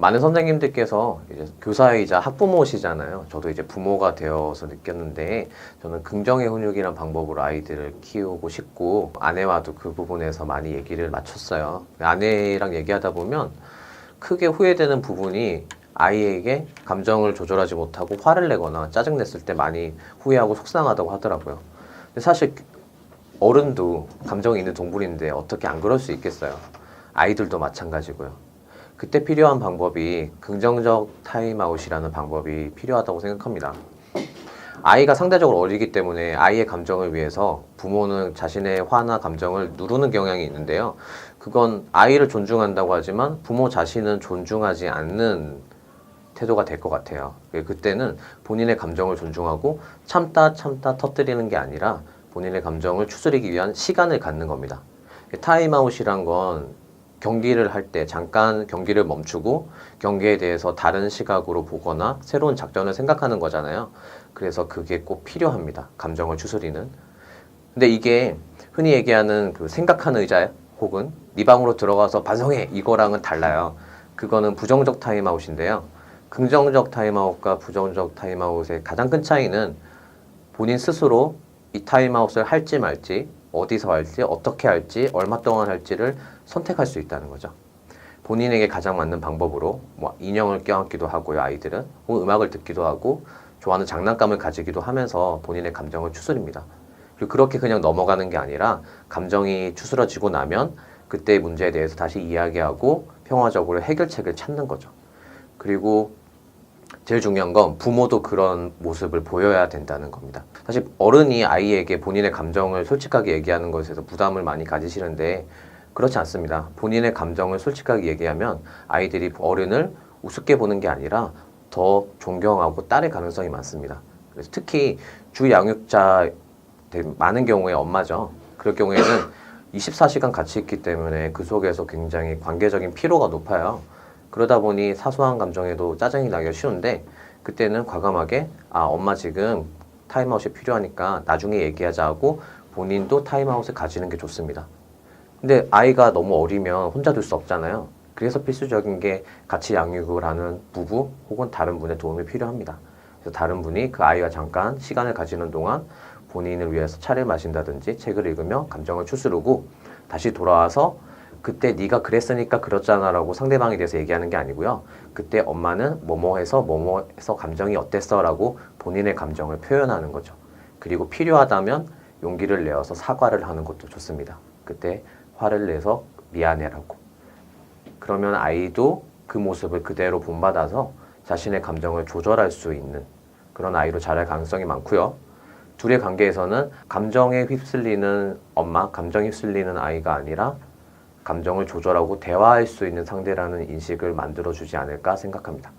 많은 선생님들께서 이제 교사이자 학부모시잖아요. 저도 이제 부모가 되어서 느꼈는데 저는 긍정의 훈육이란 방법으로 아이들을 키우고 싶고 아내와도 그 부분에서 많이 얘기를 맞췄어요. 아내랑 얘기하다 보면 크게 후회되는 부분이 아이에게 감정을 조절하지 못하고 화를 내거나 짜증냈을 때 많이 후회하고 속상하다고 하더라고요. 근데 사실 어른도 감정이 있는 동물인데 어떻게 안 그럴 수 있겠어요. 아이들도 마찬가지고요. 그때 필요한 방법이 긍정적 타임아웃이라는 방법이 필요하다고 생각합니다. 아이가 상대적으로 어리기 때문에 아이의 감정을 위해서 부모는 자신의 화나 감정을 누르는 경향이 있는데요. 그건 아이를 존중한다고 하지만 부모 자신은 존중하지 않는 태도가 될 것 같아요. 그때는 본인의 감정을 존중하고 참다 참다 터뜨리는 게 아니라 본인의 감정을 추스리기 위한 시간을 갖는 겁니다. 타임아웃이란 건 경기를 할 때 잠깐 경기를 멈추고 경기에 대해서 다른 시각으로 보거나 새로운 작전을 생각하는 거잖아요. 그래서 그게 꼭 필요합니다. 감정을 추스리는. 근데 이게 흔히 얘기하는 그 생각하는 의자 혹은 네 방으로 들어가서 반성해 이거랑은 달라요. 그거는 부정적 타임아웃인데요. 긍정적 타임아웃과 부정적 타임아웃의 가장 큰 차이는 본인 스스로 이 타임아웃을 할지 말지 어디서 할지 어떻게 할지 얼마 동안 할지를 선택할 수 있다는 거죠. 본인에게 가장 맞는 방법으로 뭐 인형을 껴안기도 하고요 아이들은 혹은 음악을 듣기도 하고 좋아하는 장난감을 가지기도 하면서 본인의 감정을 추스립니다. 그리고 그렇게 그냥 넘어가는 게 아니라 감정이 추스러지고 나면 그때의 문제에 대해서 다시 이야기하고 평화적으로 해결책을 찾는 거죠. 그리고 제일 중요한 건 부모도 그런 모습을 보여야 된다는 겁니다. 사실 어른이 아이에게 본인의 감정을 솔직하게 얘기하는 것에서 부담을 많이 가지시는데 그렇지 않습니다. 본인의 감정을 솔직하게 얘기하면 아이들이 어른을 우습게 보는 게 아니라 더 존경하고 따를 가능성이 많습니다. 그래서 특히 주 양육자 많은 경우에 엄마죠. 그럴 경우에는 24시간 같이 있기 때문에 그 속에서 굉장히 관계적인 피로가 높아요. 그러다 보니 사소한 감정에도 짜증이 나기가 쉬운데 그때는 과감하게 아 엄마 지금 타임아웃이 필요하니까 나중에 얘기하자 하고 본인도 타임아웃을 가지는 게 좋습니다. 근데 아이가 너무 어리면 혼자 둘 수 없잖아요. 그래서 필수적인 게 같이 양육을 하는 부부 혹은 다른 분의 도움이 필요합니다. 그래서 다른 분이 그 아이와 잠깐 시간을 가지는 동안 본인을 위해서 차를 마신다든지 책을 읽으며 감정을 추스르고 다시 돌아와서 그때 네가 그랬으니까 그렇잖아라고 상대방에 대해서 얘기하는 게 아니고요. 그때 엄마는 뭐뭐해서 뭐뭐해서 감정이 어땠어라고 본인의 감정을 표현하는 거죠. 그리고 필요하다면 용기를 내어서 사과를 하는 것도 좋습니다. 그때 화를 내서 미안해라고. 그러면 아이도 그 모습을 그대로 본받아서 자신의 감정을 조절할 수 있는 그런 아이로 자랄 가능성이 많고요. 둘의 관계에서는 감정에 휩쓸리는 엄마, 감정에 휩쓸리는 아이가 아니라 감정을 조절하고 대화할 수 있는 상대라는 인식을 만들어주지 않을까 생각합니다.